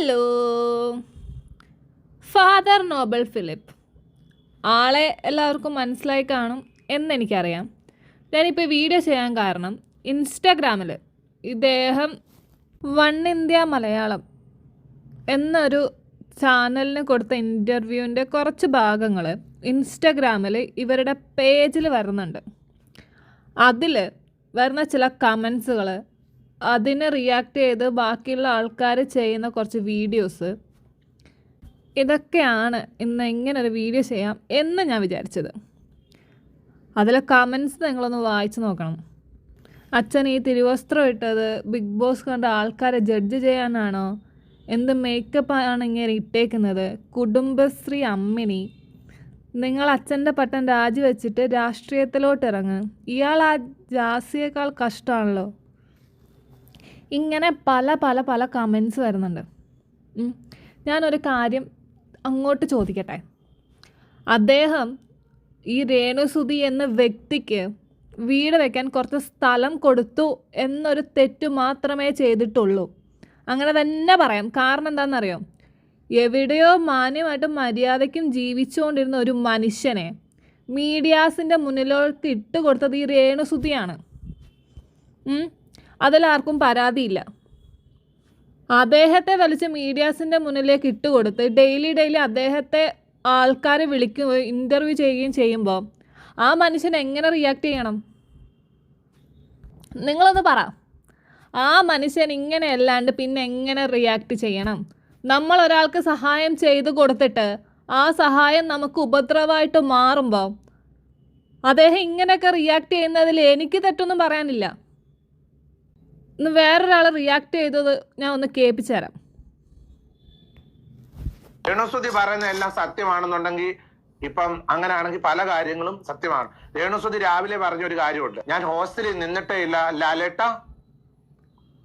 Hello father Nobel Philip ആളെ എല്ലാവർക്കും മനസ്സിലായി കാണും എന്നെനിക്കറിയാം. ഞാനിപ്പോൾ വീഡിയോ ചെയ്യാൻ കാരണം ഇൻസ്റ്റാഗ്രാമിൽ ഇദ്ദേഹം വൺ ഇന്ത്യ മലയാളം എന്നൊരു ചാനലിന് കൊടുത്ത ഇന്റർവ്യൂവിന്റെ കുറച്ച് ഭാഗങ്ങൾ ഇൻസ്റ്റഗ്രാമിൽ ഇവരുടെ പേജിൽ വരുന്നുണ്ട്. അതിൽ വരുന്ന ചില കമൻസുകൾ അതിനെ റിയാക്ട് ചെയ്ത് ബാക്കിയുള്ള ആൾക്കാർ ചെയ്യുന്ന കുറച്ച് വീഡിയോസ് ഇതൊക്കെയാണ് ഇന്ന് ഇങ്ങനെ ഒരു വീഡിയോ ചെയ്യാം എന്ന് ഞാൻ വിചാരിച്ചത്. അതിലെ കമൻസ് നിങ്ങളൊന്ന് വായിച്ചു നോക്കണം. അച്ഛൻ ഈ തിരുവസ്ത്രം ഇട്ടത് ബിഗ് ബോസ് കണ്ട ആൾക്കാരെ ജഡ്ജ് ചെയ്യാനാണോ? എന്ത് മേക്കപ്പ് ആണ് ഇങ്ങനെ ഇട്ടേക്കുന്നത്? കുടുംബശ്രീ അമ്മിണി. നിങ്ങൾ അച്ഛന്റെ പട്ടം രാജിവെച്ചിട്ട് രാഷ്ട്രീയത്തിലോട്ട് ഇറങ്ങ്. ഇയാൾ ആ ജാസിയേക്കാൾ കഷ്ടമാണല്ലോ. ഇങ്ങനെ പല പല പല കമൻസ് വരുന്നുണ്ട്. ഞാനൊരു കാര്യം അങ്ങോട്ട് ചോദിക്കട്ടെ? അദ്ദേഹം ഈ രേണുസുതി എന്ന വ്യക്തിക്ക് വീട് വെക്കാൻ കുറച്ച് സ്ഥലം കൊടുത്തു എന്നൊരു തെറ്റ് മാത്രമേ ചെയ്തിട്ടുള്ളൂ. അങ്ങനെ തന്നെ പറയാം. കാരണം എന്താണെന്നറിയോ? എവിടെയോ മാന്യമായിട്ടും മര്യാദയ്ക്കും ജീവിച്ചുകൊണ്ടിരുന്ന ഒരു മനുഷ്യനെ മീഡിയാസിന്റെ മുന്നിലോട്ട് ഇട്ട് കൊടുത്തത് ഈ രേണുസുതിയാണ്. അതിലാർക്കും പരാതിയില്ല. അദ്ദേഹത്തെ വലിച്ച് മീഡിയാസിന്റെ മുന്നിലേക്ക് ഇട്ടുകൊടുത്ത് ഡെയിലി ഡെയിലി അദ്ദേഹത്തെ ആൾക്കാരെ വിളിക്കുകയും ഇന്റർവ്യൂ ചെയ്യുകയും ചെയ്യുമ്പോൾ ആ മനുഷ്യൻ എങ്ങനെ റിയാക്ട് ചെയ്യണം? നിങ്ങളൊന്ന് പറ. ആ മനുഷ്യൻ ഇങ്ങനെ അല്ലാണ്ട് പിന്നെ എങ്ങനെ റിയാക്ട് ചെയ്യണം? നമ്മൾ ഒരാൾക്ക് സഹായം ചെയ്ത് കൊടുത്തിട്ട് ആ സഹായം നമുക്ക് ഉപദ്രവമായിട്ട് മാറുമ്പോൾ അദ്ദേഹം ഇങ്ങനെയൊക്കെ റിയാക്ട് ചെയ്യുന്നതിൽ എനിക്ക് തെറ്റൊന്നും പറയാനില്ല. ഇന്ന് വേറൊരാൾ റിയാക്ട് ചെയ്തത് ഞാൻ ഒന്ന് കേൾപ്പിച്ചു തരാം. രേണുസുതി പറയുന്ന എല്ലാം സത്യമാണെന്നുണ്ടെങ്കിൽ ഇപ്പം അങ്ങനെയാണെങ്കിൽ പല കാര്യങ്ങളും സത്യമാണ്. രേണുസുതി രാവിലെ പറഞ്ഞ ഒരു കാര്യമുണ്ട്. ഞാൻ ഹോസ്റ്റലിൽ നിന്നിട്ടേ ഇല്ല. ലാലേട്ട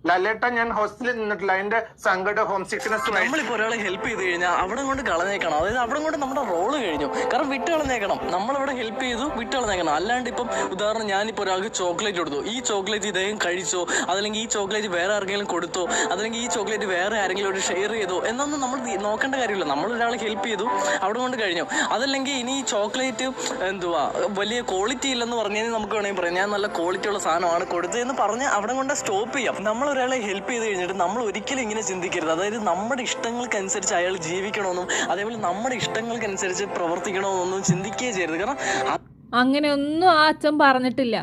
ലാലേട്ട ഞാൻ ഹോസ്റ്റലിൽ നിന്നിട്ടില്ല. അതിന്റെ സങ്കട ഹോം സിക്നസ് നമ്മളിപ്പോ ഒരാളെ ഹെൽപ്പ് ചെയ്ത് കഴിഞ്ഞാൽ അവിടെ കൊണ്ട് കളഞ്ഞേക്കണം. അതായത് അവിടെ കൊണ്ട് നമ്മുടെ റോൾ കഴിഞ്ഞു. കാരണം വിട്ട് കളഞ്ഞേക്കണം. നമ്മളിവിടെ ഹെൽപ്പ് ചെയ്തു വിട്ട് കളഞ്ഞേക്കണം. അല്ലാണ്ട് ഇപ്പം ഉദാഹരണം ഞാനിപ്പോ ഒരാൾക്ക് ചോക്ലേറ്റ് കൊടുത്തു. ഈ ചോക്ലേറ്റ് ഇദ്ദേഹം കഴിച്ചോ? അതല്ലെങ്കിൽ ഈ ചോക്ലേറ്റ് വേറെ ആർക്കെങ്കിലും കൊടുത്തോ? അതല്ലെങ്കിൽ ഈ ചോക്ലേറ്റ് വേറെ ആരെങ്കിലും ഒരു ഷെയർ ചെയ്തോ? എന്നൊന്നും നമ്മൾ നോക്കേണ്ട കാര്യമില്ല. നമ്മൾ ഒരാളെ ഹെൽപ്പ് ചെയ്തു അവിടെ കൊണ്ട് കഴിഞ്ഞു. അതല്ലെങ്കിൽ ഇനി ഈ ചോക്ലേറ്റ് എന്തുവാ? വലിയ ക്വാളിറ്റി ഇല്ലെന്ന് പറഞ്ഞാൽ നമുക്ക് വേണമെങ്കിൽ പറയാം. ഞാൻ നല്ല ക്വാളിറ്റി ഉള്ള സാധനമാണ് കൊടുത്തത് എന്ന് പറഞ്ഞ് അവിടെ കൊണ്ട് സ്റ്റോപ്പ് ചെയ്യാം. നമ്മൾ ഒരാളെ ഹെൽപ്പ് ചെയ്ത് കഴിഞ്ഞിട്ട് നമ്മൾ ഒരിക്കലും ഇങ്ങനെ ചിന്തിക്കരുത്. അതായത് നമ്മുടെ ഇഷ്ടങ്ങൾക്കനുസരിച്ച് അയാൾ ജീവിക്കണമെന്നും അതേപോലെ നമ്മുടെ ഇഷ്ടങ്ങൾക്കനുസരിച്ച് പ്രവർത്തിക്കണമെന്നൊന്നും ചിന്തിക്കുകയേ ചെയ്യരുത്. കാരണം അങ്ങനെ അങ്ങനെയൊന്നും ആ അച്ഛൻ പറഞ്ഞിട്ടില്ല.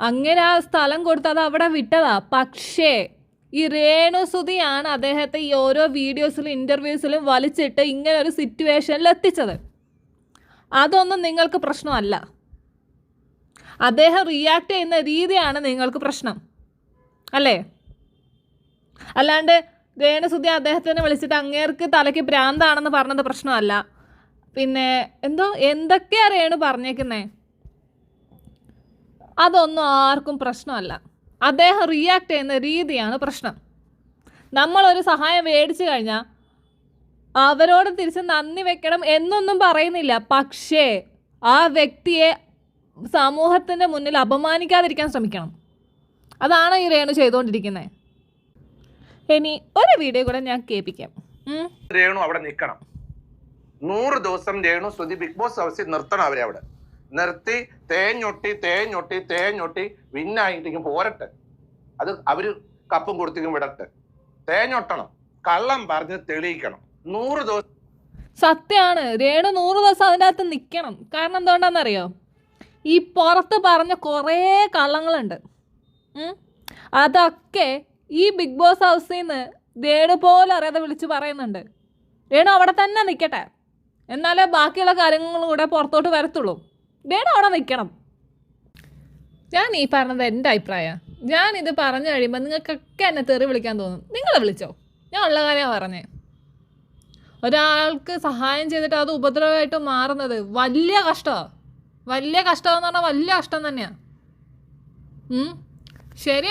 അങ്ങനെ ആ സ്ഥലം കൊടുത്ത് അത് അവിടെ വിട്ടതാ. പക്ഷേ ഈ രേണുസുതിയാണ് അദ്ദേഹത്തെ ഈ ഓരോ വീഡിയോസിലും ഇന്റർവ്യൂസിലും വലിച്ചിട്ട് ഇങ്ങനെ ഒരു സിറ്റുവേഷനിൽ എത്തിച്ചത്. അതൊന്നും നിങ്ങൾക്ക് പ്രശ്നമല്ല. അദ്ദേഹം റിയാക്ട് ചെയ്യുന്ന രീതിയാണ് നിങ്ങൾക്ക് പ്രശ്നം. അല്ലേ? അല്ലാണ്ട് ദേനസുദ്ധി അദ്ദേഹത്തിനെ വിളിച്ചിട്ട് അങ്ങേർക്ക് തലയ്ക്ക് ഭ്രാന്താണെന്ന് പറഞ്ഞത് പ്രശ്നമല്ല. പിന്നെ എന്തോ എന്തൊക്കെയാ രേണു പറഞ്ഞേക്കുന്നേ? അതൊന്നും ആർക്കും പ്രശ്നമല്ല. അദ്ദേഹം റിയാക്ട് ചെയ്യുന്ന രീതിയാണ് പ്രശ്നം. നമ്മളൊരു സഹായം മേടിച്ചു കഴിഞ്ഞാൽ അവരോട് തിരിച്ച് നന്ദി വെക്കണം എന്നൊന്നും പറയുന്നില്ല. പക്ഷേ ആ വ്യക്തിയെ സമൂഹത്തിന്റെ മുന്നിൽ അപമാനിക്കാതിരിക്കാൻ ശ്രമിക്കണം. അതാണ് ഈ രേണു ചെയ്തുകൊണ്ടിരിക്കുന്നത് ഇനി ഒരു വീഡിയോ കൂടെ ഞാൻ കേൾപ്പിക്കാം. രേണു അവിടെ നിൽക്കണം നൂറ് ദിവസം രേണു ശ്രുതി ബിഗ് ബോസ് ഹൗസിൽ നിർത്തണം അവരെ അവിടെ. നിർത്തി തേഞ്ഞൊട്ടി തേഞ്ഞൊട്ടി തേഞ്ഞൊട്ടി വിന്നായിട്ടേക്കും പോരട്ടെ. അത് അവർ കപ്പും കൊടുത്തേക്കും വിടട്ടെ. തേഞ്ഞൊട്ടണം കള്ളം പറഞ്ഞ് തെളിയിക്കണം. നൂറ് ദിവസം സത്യമാണ് രേണു നൂറ് ദിവസം അതിന്റെ അകത്ത് നിൽക്കണം കാരണം എന്തുകൊണ്ടാണെന്നറിയോ? ഈ പുറത്ത് പറഞ്ഞ കുറേ കള്ളങ്ങളുണ്ട്. അതൊക്കെ ഈ ബിഗ് ബോസ് ഹൗസിൽ നിന്ന് രേണു പോലെ അറിയാതെ വിളിച്ച് പറയുന്നുണ്ട്. വേണു അവിടെ തന്നെ നിൽക്കട്ടെ എന്നാലേ ബാക്കിയുള്ള കാര്യങ്ങളും കൂടെ പുറത്തോട്ട് വരത്തുള്ളൂ. രേണു അവിടെ നിൽക്കണം ഞാൻ ഈ പറഞ്ഞത് എന്റെ അഭിപ്രായമാണ് ഇത് പറഞ്ഞു കഴിയുമ്പോൾ നിങ്ങൾക്കൊക്കെ എന്നെ തെറി വിളിക്കാൻ തോന്നും. നിങ്ങൾ വിളിച്ചോ? ഞാൻ ഉള്ള കാര്യമാണ് പറഞ്ഞേ. ഒരാൾക്ക് സഹായം ചെയ്തിട്ട് അത് ഉപദ്രവമായിട്ട് മാറുന്നത് വലിയ കഷ്ടമാണ് വലിയ കഷ്ടമെന്ന് പറഞ്ഞാൽ വലിയ കഷ്ടം തന്നെയാണ് ശരി